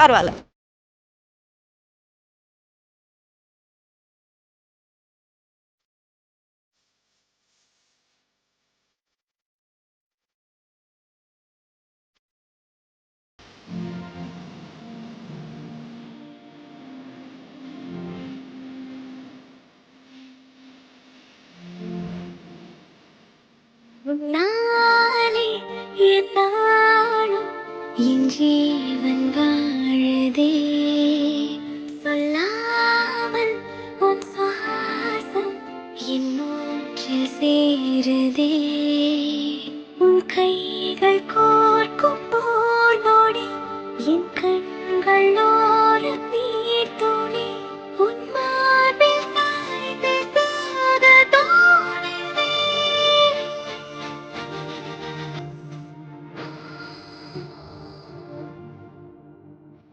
பரவாயில்ல. நாளே நாளும் என் ஜீவன் வாழுதே சொல்லாமல் உன் சுவாசம் என் சேருதே. உன் கைகள் கோர்க்கும் போர் நொடி என் கண்கள்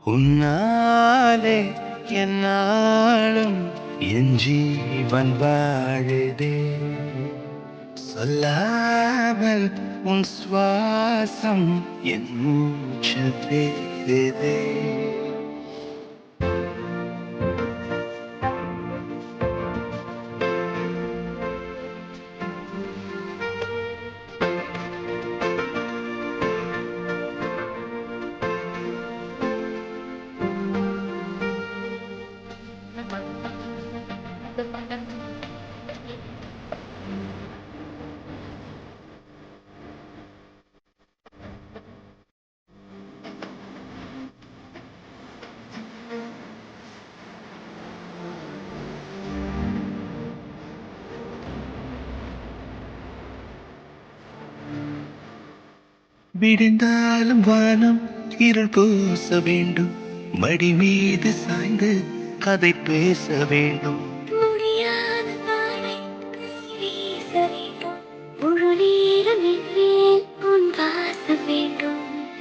உன்னாலே என்னாலும் என் ஜீவன் வாழுதே. சொல்லாமல் உன் சுவாசம் என் மூச்சு பேருதே விடுந்தாலும் வானம் இருள் பூச வேண்டும். மடி மீது சாய்ந்து கதை பேச வேண்டும்.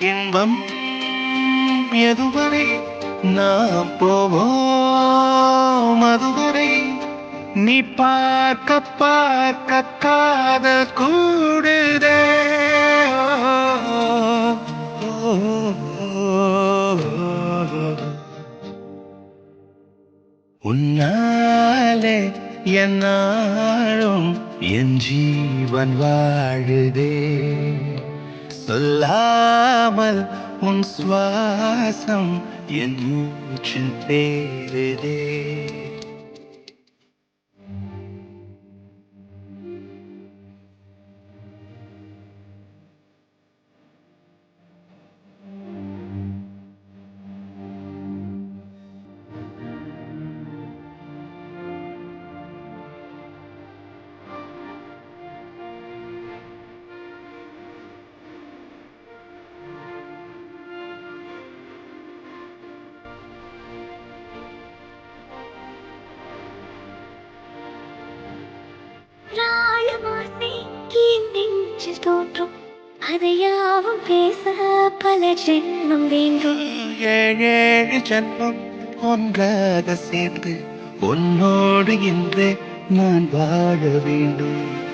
இன்பம் எதுவரை நாம் போவோம்? அதுவரை நீ பார்க்க பார்க்க காதல் கூடுதே. உன்னாலே என்னாலும் என் ஜீவன் வாழுதே. சொல்லாமல் உன் சுவாசம் என் மூச்சு பேருதே நெஞ்சில் தோற்றும் அதையாவும் பேச பல ஜென்மம் வேண்டும். ஏழு ஜென்மம் ஒன்றாக சேர்ந்து உன்னோடு இன்றே நான் வாழ வேண்டும்.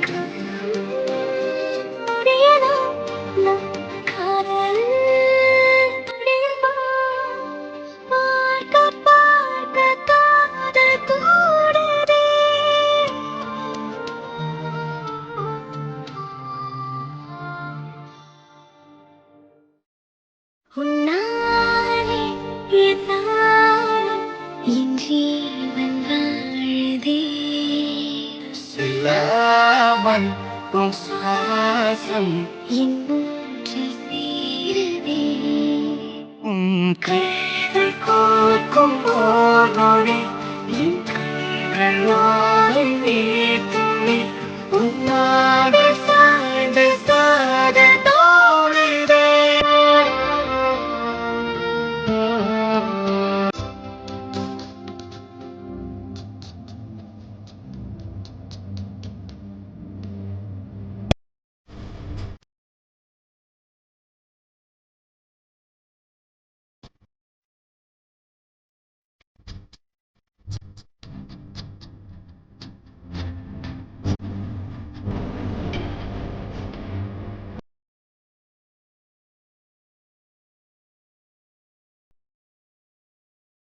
அவன் சுவாசம் இன்னொன்று சீரதே உன் கைகள் கோர்க்கும் போதோடு